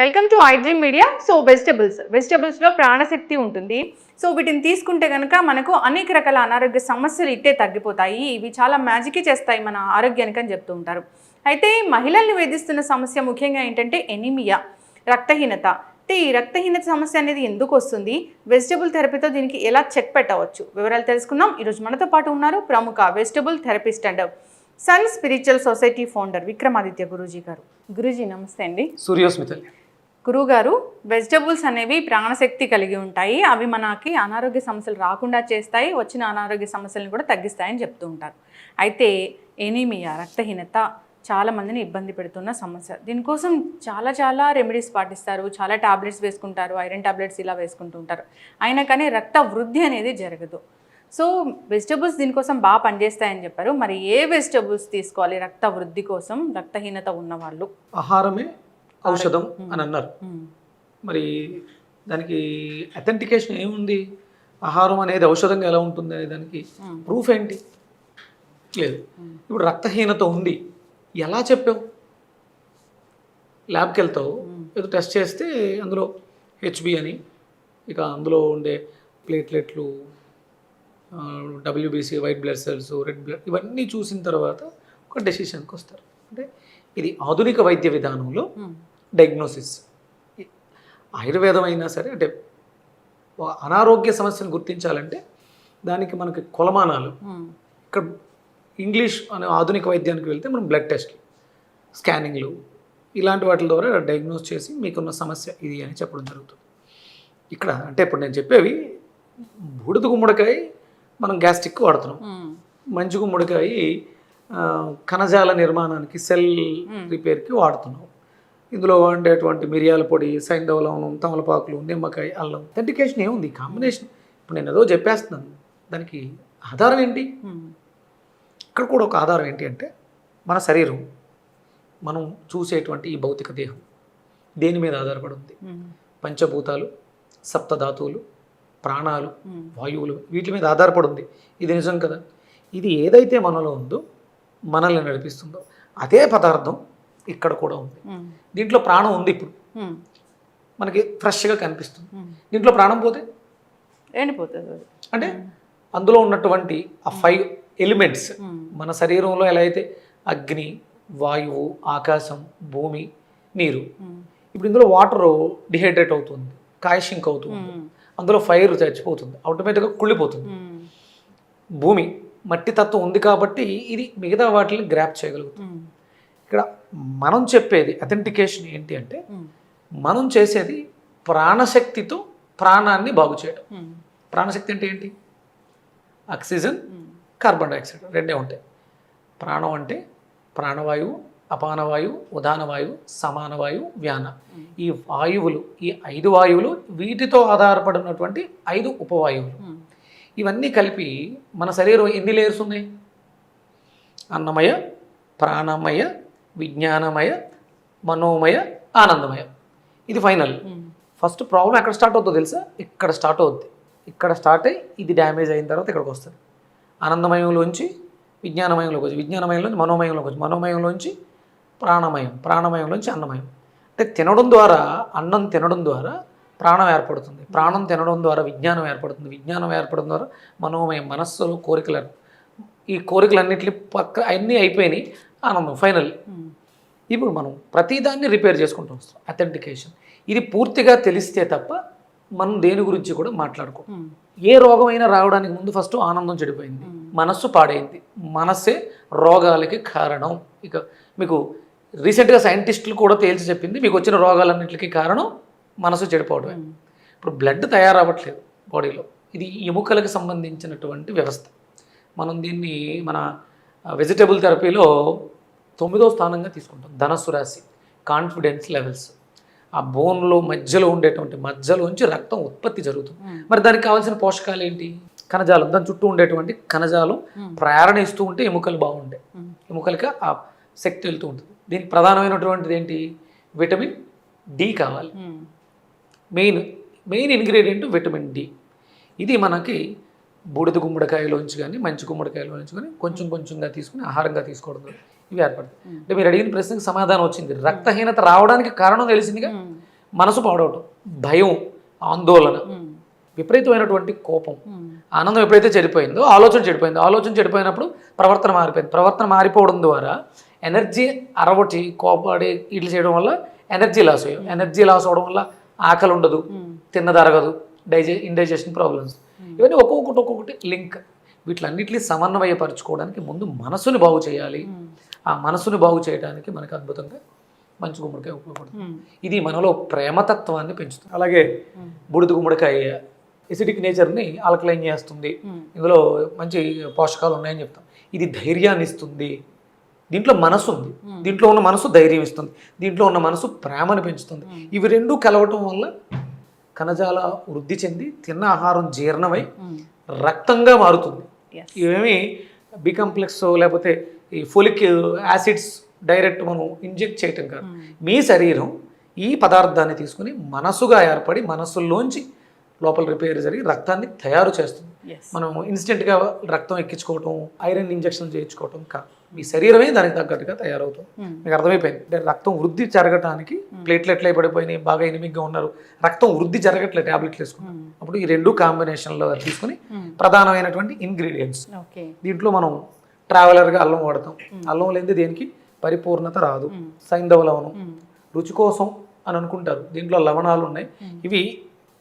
Welcome to iDream media so vegetables వెజిటబుల్స్లో ప్రాణశక్తి ఉంటుంది. So వీటిని తీసుకుంటే కనుక మనకు అనేక రకాల అనారోగ్య సమస్యలు ఇట్టే తగ్గిపోతాయి. ఇవి చాలా మ్యాజిక్ చేస్తాయి మన ఆరోగ్యానికి అని చెప్తూ ఉంటారు. అయితే మహిళల్ని వేధిస్తున్న సమస్య ముఖ్యంగా ఏంటంటే ఎనిమియా రక్తహీనత. అయితే ఈ రక్తహీనత సమస్య అనేది ఎందుకు వస్తుంది? వెజిటబుల్ థెరపీతో దీనికి ఎలా చెక్ పెట్టవచ్చు? వివరాలు తెలుసుకుందాం. ఈరోజు మనతో పాటు ఉన్నారు ప్రముఖ vegetable therapist and sun spiritual society founder Vikramaditya Guruji గారు. గురూజీ నమస్తే అండి. సూర్యోస్మితల్ గురువుగారు వెజిటబుల్స్ అనేవి ప్రాణశక్తి కలిగి ఉంటాయి. అవి మనకి అనారోగ్య సమస్యలు రాకుండా చేస్తాయి. వచ్చిన అనారోగ్య సమస్యలను కూడా తగ్గిస్తాయని చెప్తూ ఉంటారు. అయితే ఎనీమియా రక్తహీనత చాలా మందిని ఇబ్బంది పెడుతున్న సమస్య. దీనికోసం చాలా చాలా రెమెడీస్ పాటిస్తారు. చాలా టాబ్లెట్స్ వేసుకుంటారు. ఐరన్ టాబ్లెట్స్ ఇలా వేసుకుంటూ ఉంటారు. అయినా కానీ రక్త వృద్ధి అనేది జరగదు. సో వెజిటబుల్స్ దీనికోసం బాగా పనిచేస్తాయని చెప్పారు. మరి ఏ వెజిటబుల్స్ తీసుకోవాలి? రక్త వృద్ధి కోసం రక్తహీనత ఉన్నవాళ్ళు? ఆహారమే ఔషధం అని అన్నారు. మరి దానికి అథెంటికేషన్ ఏముంది? ఆహారం అనేది ఔషధంగా ఎలా ఉంటుంది అనే దానికి ప్రూఫ్ ఏంటి? లేదు. ఇప్పుడు రక్తహీనత ఉంది. ఎలా చెప్పావు? ల్యాబ్కి వెళ్తావు. ఏదో టెస్ట్ చేస్తే అందులో హెచ్బి అని ఇక అందులో ఉండే ప్లేట్లెట్లు WBC white blood cells red blood ఇవన్నీ చూసిన తర్వాత ఒక డెసిషన్కి వస్తారు. అంటే ఇది ఆధునిక వైద్య విధానంలో డయాగ్నోసిస్ ఆయుర్వేదం అయినా సరే అంటే అనారోగ్య సమస్యను గుర్తించాలంటే దానికి మనకి కొలమానాలు. ఇక్కడ ఇంగ్లీష్ అనే ఆధునిక వైద్యానికి వెళ్తే మనం బ్లడ్ టెస్ట్లు స్కానింగ్లు ఇలాంటి వాటి ద్వారా డయాగ్నోస్ చేసి మీకున్న సమస్య ఇది అని చెప్పడం జరుగుతుంది. ఇక్కడ అంటే ఇప్పుడు నేను చెప్పేవి బూడిద గుమ్మడికాయ మనం గ్యాస్ట్రిక్ వాడుతున్నాం. మంచి గుమ్మడికాయ కణజాల నిర్మాణానికి సెల్ రిపేర్కి వాడుతున్నాం. ఇందులో ఉండేటువంటి మిరియాల పొడి సైంధవ లవణం తమలపాకులు నిమ్మకాయ అల్లం. అథెంటికేషన్ ఏముంది కాంబినేషన్ ఇప్పుడు నేను ఏదో చెప్పేస్తున్నాను. దానికి ఆధారం ఏంటి? ఇక్కడ కూడా ఒక ఆధారం ఏంటి అంటే మన శరీరం మనం చూసేటువంటి ఈ భౌతిక దేహం దేని మీద ఆధారపడి ఉంది పంచభూతాలు సప్తధాతువులు ప్రాణాలు వాయువులు వీటి మీద ఆధారపడి ఉంది ఇది నిజం కదా? ఇది ఏదైతే మనలో ఉందో మనల్ని నడిపిస్తుందో అదే పదార్థం ఇక్కడ కూడా ఉంది. దీంట్లో ప్రాణం ఉంది ఇప్పుడు. మనకి ఫ్రెష్గా కనిపిస్తుంది. దీంట్లో ప్రాణం పోతే? ఎండిపోతుంది అంటే అందులో ఉన్నటువంటి ఆ ఫైవ్ ఎలిమెంట్స్ మన శరీరంలో ఎలా అయితే అగ్ని వాయువు ఆకాశం భూమి నీరు ఇప్పుడు ఇందులో వాటర్ డిహైడ్రేట్ అవుతుంది కాయషింక్ అవుతుంది. అందులో ఫైర్ చచ్చిపోతుంది ఆటోమేటిక్గా కుళ్ళిపోతుంది. భూమి మట్టి తత్వం ఉంది కాబట్టి ఇది మిగతా వాటిని గ్రాప్ చేయగలుగుతుంది. ఇక్కడ మనం చెప్పేది అథెంటికేషన్ ఏంటి అంటే మనం చేసేది ప్రాణశక్తితో ప్రాణాన్ని బాగు చేయడం ప్రాణశక్తి అంటే ఏంటి? ఆక్సిజన్ కార్బన్ డైఆక్సైడ్ రెండే ఉంటాయి. ప్రాణం అంటే ప్రాణవాయువు అపానవాయువు ఉదానవాయువు సమానవాయువు వ్యాన. ఈ వాయువులు ఈ ఐదు వాయువులు వీటితో ఆధారపడినటువంటి ఐదు ఉపవాయువులు. ఇవన్నీ కలిపి మన శరీరం ఎన్ని లేయర్స్ ఉన్నాయి? అన్నమయ ప్రాణమయ విజ్ఞానమయ మనోమయ ఆనందమయ. ఇది ఫైనల్. ఫస్ట్ ప్రాబ్లం ఎక్కడ స్టార్ట్ అవుతుందో తెలుసా? ఇక్కడ స్టార్ట్ అవుద్ది. ఇక్కడ స్టార్ట్ అయ్యి ఇది డ్యామేజ్ అయిన తర్వాత ఇక్కడికి వస్తుంది. ఆనందమయంలోంచి విజ్ఞానమయంలోకి వచ్చి విజ్ఞానమయంలోంచి మనోమయంలోకి వచ్చి మనోమయంలోంచి ప్రాణమయం ప్రాణమయంలోంచి అన్నమయం. అంటే తినడం ద్వారా అన్నం తినడం ద్వారా ప్రాణం ఏర్పడుతుంది. ప్రాణం తినడం ద్వారా విజ్ఞానం ఏర్పడుతుంది. విజ్ఞానం ఏర్పడడం ద్వారా మనోమయం మనస్సులో కోరికలు ఈ కోరికలన్నింటినీ పక్క అన్నీ అయిపోయినాయి. ఆనందం ఫైనల్ ఇప్పుడు మనం ప్రతిదాన్ని రిపేర్ చేసుకుంటూ. వస్తాం అథెంటికేషన్ ఇది పూర్తిగా తెలిస్తే తప్ప మనం దేని గురించి కూడా మాట్లాడుకో. ఏ రోగమైనా రావడానికి ముందు ఫస్ట్ ఆనందం చెడిపోయింది. మనస్సు పాడైంది. మనస్సే రోగాలకి కారణం. ఇక మీకు రీసెంట్గా సైంటిస్టులు కూడా తేల్చి చెప్పింది మీకు వచ్చిన రోగాలన్నింటికి కారణం మనసు చెడిపోవడమే. ఇప్పుడు బ్లడ్ తయారవ్వట్లేదు బాడీలో ఇది ఎముకలకు సంబంధించినటువంటి వ్యవస్థ. మనం దీన్ని మన వెజిటబుల్ థెరపీలో తొమ్మిదో స్థానంగా తీసుకుంటాం. ధనస్సు రాశి కాన్ఫిడెన్స్ లెవెల్స్ ఆ బోన్లో మధ్యలో ఉండేటువంటి మధ్యలోంచి రక్తం ఉత్పత్తి జరుగుతుంది. మరి దానికి కావాల్సిన పోషకాలు ఏంటి కణజాలం. దాని చుట్టూ ఉండేటువంటి కణజాలం ప్రేరణ ఇస్తూ ఉంటే ఎముకలు బాగుంటాయి. ఎముకలకి ఆ శక్తి వెళ్తూ ఉంటుంది. దీనికి ప్రధానమైనటువంటిది ఏంటి? విటమిన్ డి కావాలి. Main main ingredient vitamin D ఇది మనకి బూడిద గుమ్మడికాయలోంచి కానీ మంచి గుమ్మడికాయలోంచి కానీ కొంచెం కొంచెంగా తీసుకుని ఆహారంగా తీసుకోవడం. ఇవి ఏర్పడతాయి. అంటే మీరు అడిగిన ప్రశ్నకు సమాధానం వచ్చింది. రక్తహీనత రావడానికి కారణం తెలిసిందిగా మనసు పాడవటం భయం ఆందోళన విపరీతమైనటువంటి కోపం ఆనందం ఎప్పుడైతే చెడిపోయిందో ఆలోచన చెడిపోయిందో ఆలోచన చెడిపోయినప్పుడు ప్రవర్తన మారిపోయింది. ప్రవర్తన మారిపోవడం ద్వారా ఎనర్జీ అరవటి కోపడి ఇట్లు చేయడం వల్ల ఎనర్జీ లాస్ అయ్యాం ఎనర్జీ లాస్ అవడం వల్ల ఆకలి ఉండదు తిన్నదరగదు డైజె ఇండైజెషన్ ప్రాబ్లమ్స్. ఇవన్నీ ఒక్కొక్కటి ఒక్కొక్కటి లింక్. వీటిలన్నిటిని సమన్వయపరచుకోవడానికి ముందు మనసుని బాగు చేయాలి. ఆ మనసుని బాగు చేయడానికి మనకు అద్భుతంగా మంచి గుమ్మడికాయ ఉపయోగపడుతుంది. ఇది మనలో ప్రేమతత్వాన్ని పెంచుతుంది. అలాగే బుడిద గుమ్మడికాయ ఎసిడిక్ నేచర్ని ఆల్కలైన్ చేస్తుంది. ఇందులో మంచి పోషకాలు ఉన్నాయని చెప్తాం. ఇది ధైర్యాన్ని ఇస్తుంది. దీంట్లో మనసు ఉంది. దీంట్లో ఉన్న మనసు ధైర్యం ఇస్తుంది. దీంట్లో ఉన్న మనసు ప్రేమను పెంచుతుంది. ఇవి రెండు కలవటం వల్ల కణజాల వృద్ధి చెంది తిన్న ఆహారం జీర్ణమై రక్తంగా మారుతుంది. ఇవేమి బి కాంప్లెక్స్ లేకపోతే ఈ ఫోలిక్ యాసిడ్స్ డైరెక్ట్ మనం ఇంజెక్ట్ చేయటం కాదు. మీ శరీరం ఈ పదార్థాన్ని తీసుకుని మనసుగా ఏర్పడి మనసులోంచి లోపల రిపేర్ జరిగి రక్తాన్ని తయారు చేస్తుంది. మనం ఇన్స్టెంట్గా రక్తం ఎక్కించుకోవటం ఐరన్ ఇంజెక్షన్ చేయించుకోవటం కాదు మీ శరీరమే దానికి తగ్గట్టుగా తయారవుతుంది. మీకు అర్థమైపోయింది. అంటే రక్తం వృద్ధి జరగటానికి ప్లేట్లెట్లు పడిపోయినాయి బాగా ఎనిమిగ్గా ఉన్నారు. రక్తం వృద్ధి జరగట్లేదు టాబ్లెట్లు వేసుకుని అప్పుడు ఈ రెండు కాంబినేషన్లో తీసుకుని ప్రధానమైనటువంటి ఇంగ్రీడియంట్స్. దీంట్లో మనం ట్రావెలర్గా అల్లం వాడతాం. అల్లం లేనిది దేనికి? పరిపూర్ణత రాదు. సైంధవ లవణం రుచి కోసం అని అనుకుంటారు. దీంట్లో లవణాలు ఉన్నాయి. ఇవి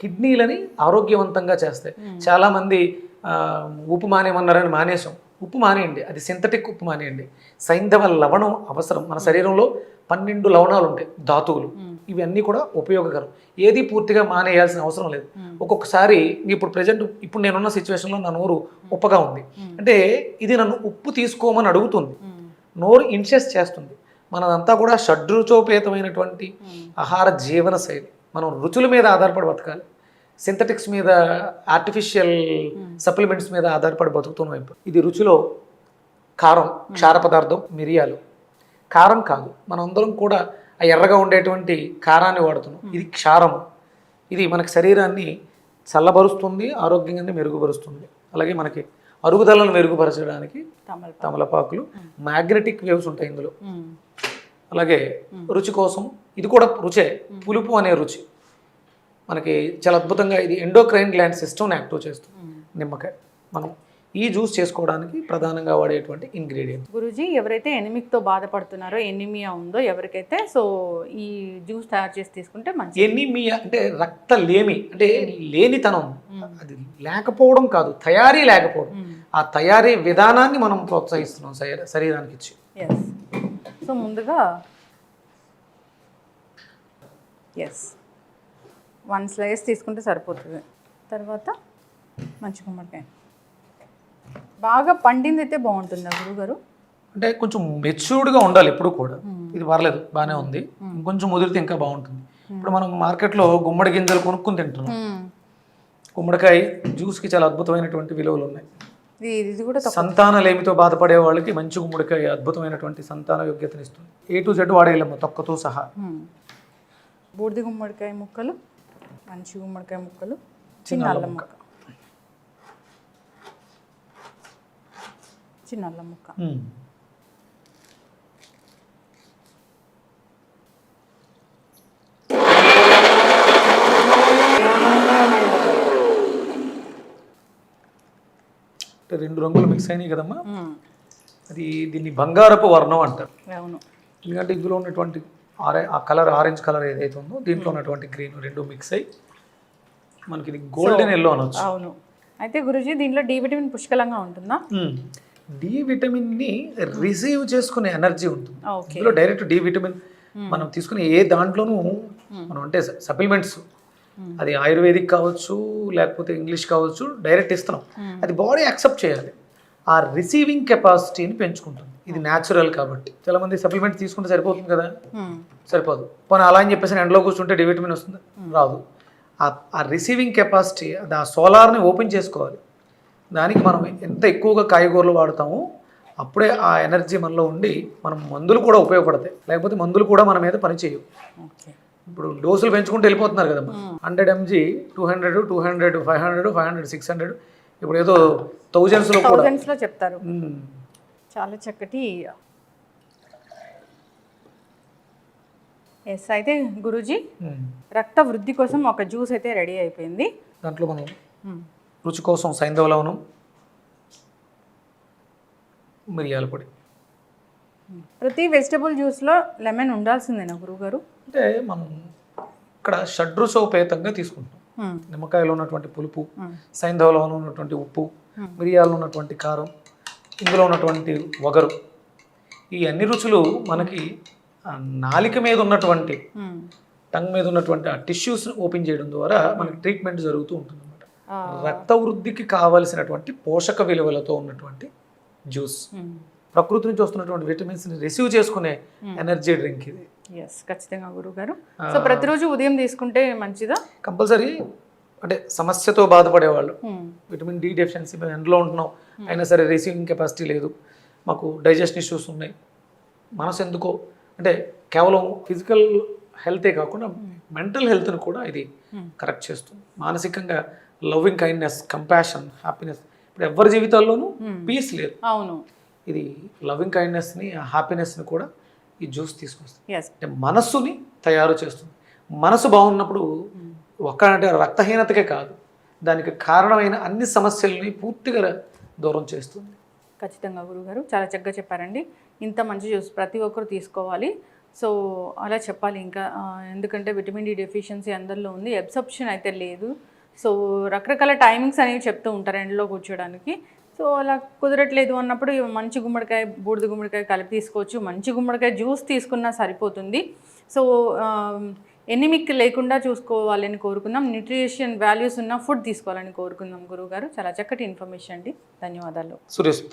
కిడ్నీలని ఆరోగ్యవంతంగా చేస్తాయి. చాలామంది ఉప్పు మానేమన్నారని మానేసాం ఉప్పు మానేయండి. అది సింథటిక్ ఉప్పు మానేయండి. సైంధవ లవణం అవసరం. మన శరీరంలో పన్నెండు లవణాలు ఉంటాయి. ధాతువులు. ఇవన్నీ కూడా ఉపయోగకరం. ఏది పూర్తిగా మానేయాల్సిన అవసరం లేదు. ఒక్కొక్కసారి ఇప్పుడు ప్రజెంట్ ఇప్పుడు నేనున్న సిచ్యువేషన్లో నా నోరు ఉప్పగా ఉంది. అంటే ఇది నన్ను ఉప్పు తీసుకోమని అడుగుతుంది. నోరు ఇన్సెస్ట్ చేస్తుంది. మనదంతా కూడా షడ్రుచోపేతమైనటువంటి ఆహార జీవన శైలి. మనం రుచుల మీద ఆధారపడి బతకాలి. సింథటిక్స్ మీద ఆర్టిఫిషియల్ సప్లిమెంట్స్ మీద ఆధారపడి బతుకుతున్నాం ఇప్పుడు ఇది రుచిలో కారం క్షార పదార్థం మిరియాలు. కారం కాదు. మనందరం కూడా ఎర్రగా ఉండేటువంటి కారాన్ని వాడుతున్నాం. ఇది క్షారం ఇది మనకి శరీరాన్ని చల్లబరుస్తుంది ఆరోగ్యంగా మెరుగుపరుస్తుంది. అలాగే మనకి అరుగుదలను మెరుగుపరచడానికి తమలపాకు. తమలపాకులు మ్యాగ్నెటిక్ వేవ్స్ ఉంటాయి ఇందులో. అలాగే రుచి కోసం ఇది కూడా రుచే పులుపు అనే రుచి. మనకి చాలా అద్భుతంగా ఇది ఎండోక్రైన్ గ్లాండ్ సిస్టమ్ని యాక్టివ్ చేస్తుంది. నిమ్మకాయ. మనం ఈ జ్యూస్ చేసుకోవడానికి ప్రధానంగా వాడేటువంటి ఇంగ్రీడియంట్. గురూజీ ఎవరైతే ఎనిమిక్తో బాధపడుతున్నారో ఎనిమియా ఉందో ఎవరికైతే సో ఈ జ్యూస్ తయారు చేసి తీసుకుంటే మంచి ఎనీమియా అంటే రక్త లేమి. అంటే లేనితనం అది లేకపోవడం కాదు తయారీ లేకపోవడం. ఆ తయారీ విధానాన్ని మనం ప్రోత్సహిస్తున్నాం శరీర- శరీరానికి ఇచ్చి. ఎస్ సో ముందుగా ఎస్ వన్ స్లైస్ తీసుకుంటే సరిపోతుంది. తర్వాత మంచి గుమ్మడికాయ. బాగా పండింది అయితే బాగుంటుందా గురుగారు. అంటే కొంచెం మెచ్యూర్డ్గా ఉండాలి ఎప్పుడు కూడా. ఇది పర్లేదు బాగానే ఉంది. ఇంకొంచెం ముదిరితే ఇంకా బాగుంటుంది. ఇప్పుడు మనం మార్కెట్లో గుమ్మడి గింజలు కొనుక్కుని తింటున్నాం. గుమ్మడికాయ జ్యూస్కి చాలా అద్భుతమైనటువంటి విలువలు ఉన్నాయి. ఇది ఇది కూడా తక్కువ. సంతాన లేమితో బాధపడే వాళ్ళకి మంచి గుమ్మడికాయ అద్భుతమైనటువంటి సంతాన యోగ్యతని ఇస్తుంది. ఏ టు జెడ్ వాడేయలేము తొక్కతో సహా. బూడిద గుమ్మడికాయ ముక్కలు మంచి గుమ్మడికాయ ముక్కలు చిన్న అల్లం ముక్క. చిన్న అల్లం ముక్క. రెండు రంగులు మిక్స్ అయినాయి కదమ్మా? మ్మ్. అది దీన్ని బంగారపు వర్ణం అంటారు. అవును. ఎందుకంటే ఇందులో ఉన్నటువంటి ఆరె ఆ కలర్ ఆరెంజ్ కలర్ ఏదైతే ఉందో దీంట్లో ఉన్నటువంటి గ్రీన్ రెండు మిక్స్ అయ్యి మనకి ఇది గోల్డెన్ ఎల్లో అనొచ్చు. అవును. అయితే గురుజీ దీంట్లో డి విటమిన్ పుష్కలంగా ఉంటుందా? డి విటమిన్ని రిసీవ్ చేసుకునే ఎనర్జీ ఉంటుంది. ఇందులో డైరెక్ట్ డి విటమిన్ మనం తీసుకునే ఏ దాంట్లోనూ మనం అంటే సప్లిమెంట్స్. అది ఆయుర్వేదిక్ కావచ్చు లేకపోతే ఇంగ్లీష్ కావచ్చు డైరెక్ట్ ఇస్తున్నాం. అది బాడీ యాక్సెప్ట్ చేయాలి. ఆ రిసీవింగ్ కెపాసిటీని పెంచుకుంటుంది. ఇది న్యాచురల్ కాబట్టి. చాలా మంది సప్లిమెంట్ తీసుకుంటే సరిపోతుంది కదా. సరిపోదు. పోనీ అలా అని చెప్పేసి ఎండలో కూర్చుంటే డి విటమిన్ వస్తుంది? రాదు. ఆ- ఆ రిసీవింగ్ కెపాసిటీ అది ఆ సోలార్ని ఓపెన్ చేసుకోవాలి. దానికి మనం ఎంత ఎక్కువగా కాయగూరలు వాడతామో అప్పుడే ఆ ఎనర్జీ మనలో ఉండి మనం మందులు కూడా ఉపయోగపడతాయి. లేకపోతే మందులు కూడా మన మీద పని చేయవు. ఓకే. ఇప్పుడు డోసులు పెంచుకుంటూ వెళ్ళిపోతున్నారు కదమ్మా. Hundred mg two hundred two hundred five hundred five hundred six hundred ఇప్పుడు ఏదో థౌజండ్స్లో థౌజండ్స్లో చెప్తారు. చాలా చక్కటి ఎస్ అయితే గురూజీ. రక్త వృద్ధి కోసం ఒక జ్యూస్ అయితే రెడీ అయిపోయింది. దాంట్లో మనం. రుచి కోసం సైంధవ లవణం మిరియాల పొడి ప్రతి వెజిటబుల్ జ్యూస్లో లెమన్ ఉండాల్సిందేనా గురువుగారు అంటే మనం ఇక్కడ షడ్రుసోపేతంగా తీసుకుంటాం మ్మ్. నిమ్మకాయలో ఉన్నటువంటి పులుపు మ్మ్. సైంధవలో ఉన్నటువంటి ఉప్పు మిరియాల్లో ఉన్నటువంటి కారం ఇందులో ఉన్నటువంటి వగరు ఈ అన్ని రుచులు మనకి నాలిక మీద ఉన్నటువంటి. టంగ్ మీద ఉన్నటువంటి ఆ టిష్యూస్ని ఓపెన్ చేయడం ద్వారా మనకి ట్రీట్మెంట్ జరుగుతూ ఉంటుంది రక్త వృద్ధికి కావలసినటువంటి పోషక విలువలతో ఉన్నటువంటి జ్యూస్. మ్మ్. ప్రకృతి నుంచి వస్తున్నటువంటి విటమిన్స్ని రిసీవ్ చేసుకునే ఎనర్జీ డ్రింక్ ఇది. ఎస్ ఖచ్చితంగా గురువుగారు సో ప్రతిరోజు ఉదయం తీసుకుంటే మంచిదా? కంపల్సరీ అంటే సమస్యతో బాధపడేవాళ్ళు. మ్మ్. విటమిన్ డి డెఫిషియన్సీ మేము ఎండలో ఉంటున్నాం. అయినా సరే రిసీవింగ్ కెపాసిటీ లేదు. మాకు డైజెషన్ ఇష్యూస్ ఉన్నాయి. మనసు ఎందుకో అంటే కేవలం ఫిజికల్ హెల్తే కాకుండా మెంటల్ హెల్త్ని కూడా ఇది కరెక్ట్ చేస్తుంది. మానసికంగా లవింగ్ కైండ్నెస్ కంపాషన్ హ్యాపీనెస్. ఇప్పుడు ఎవరి జీవితాల్లోనూ పీస్ లేదు. అవును. ఇది లవింగ్ కైండ్నెస్ని హ్యాపీనెస్ని కూడా ఈ జ్యూస్ తీసుకొస్తుంది. అంటే మనస్సుని తయారు చేస్తుంది. మనసు బాగున్నప్పుడు ఒక్క అంటే రక్తహీనతకే కాదు. దానికి కారణమైన అన్ని సమస్యల్ని పూర్తిగా దూరం చేస్తుంది. ఖచ్చితంగా గురుగారు. చాలా చక్కగా చెప్పారండి. ఇంత మంచి జ్యూస్ ప్రతి ఒక్కరు తీసుకోవాలి. సో అలా చెప్పాలి ఇంకా. ఎందుకంటే విటమిన్ డి డెఫిషియన్సీ అందరిలో ఉంది. అబ్సర్ప్షన్ అయితే లేదు. సో రకరకాల టైమింగ్స్ అనేవి చెప్తూ ఉంటారు ఎండలో కూర్చోడానికి. సో అలా కుదరట్లేదు అన్నప్పుడు మంచి గుమ్మడికాయ బూడిద గుమ్మడికాయ కలిపి తీసుకోవచ్చు. మంచి గుమ్మడికాయ జ్యూస్ తీసుకున్నా సరిపోతుంది. సో ఎనిమిక్ లేకుండా చూసుకోవాలని కోరుకుందాం. న్యూట్రిషన్ వాల్యూస్ ఉన్న ఫుడ్ తీసుకోవాలని కోరుకుందాం గురువుగారు. చాలా చక్కటి ఇన్ఫర్మేషన్ అండి. ధన్యవాదాలు. సురేష్